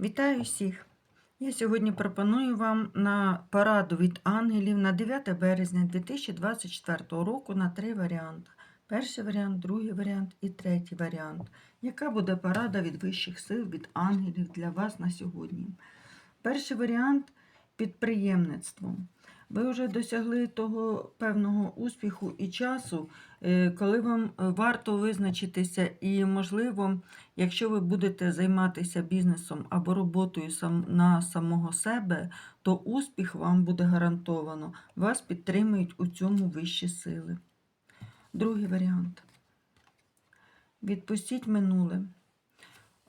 Вітаю всіх! Я сьогодні пропоную вам на пораду від ангелів на 9 березня 2024 року на три варіанти. Перший варіант, другий варіант і третій варіант. Яка буде порада від вищих сил, від ангелів для вас на сьогодні? Перший варіант підприємництво. Ви вже досягли того певного успіху і часу, е, коли вам е, варто визначитися, і, можливо, якщо ви будете займатися бізнесом або роботою на самого себе, то успіх вам буде гарантовано. Вас підтримують у цьому вищі сили. Другий варіант. Відпустіть минуле.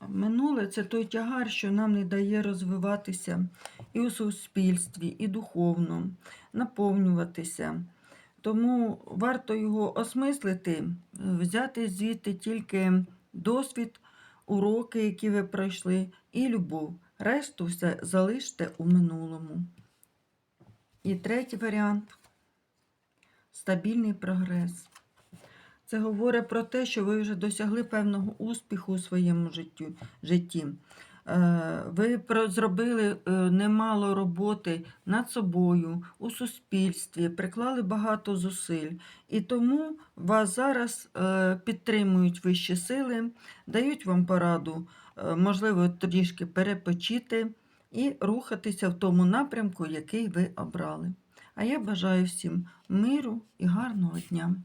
Минуле це той тягар, що нам не дає розвиватися і у суспільстві, і духовно, наповнюватися. Тому варто його осмислити, взяти звідти тільки досвід, уроки, які ви пройшли, і любов. Решту все залиште у минулому. І третій варіант стабільний прогрес. Це говорить про те, що ви вже досягли певного успіху у своєму житті. Е, Ви зробили е, немало роботи над собою, у суспільстві, приклали багато зусиль. І тому вас зараз е, підтримують вищі сили, дають вам пораду, можливо, трішки перепочити і рухатися в тому напрямку, який ви обрали. А я бажаю всім миру і гарного дня.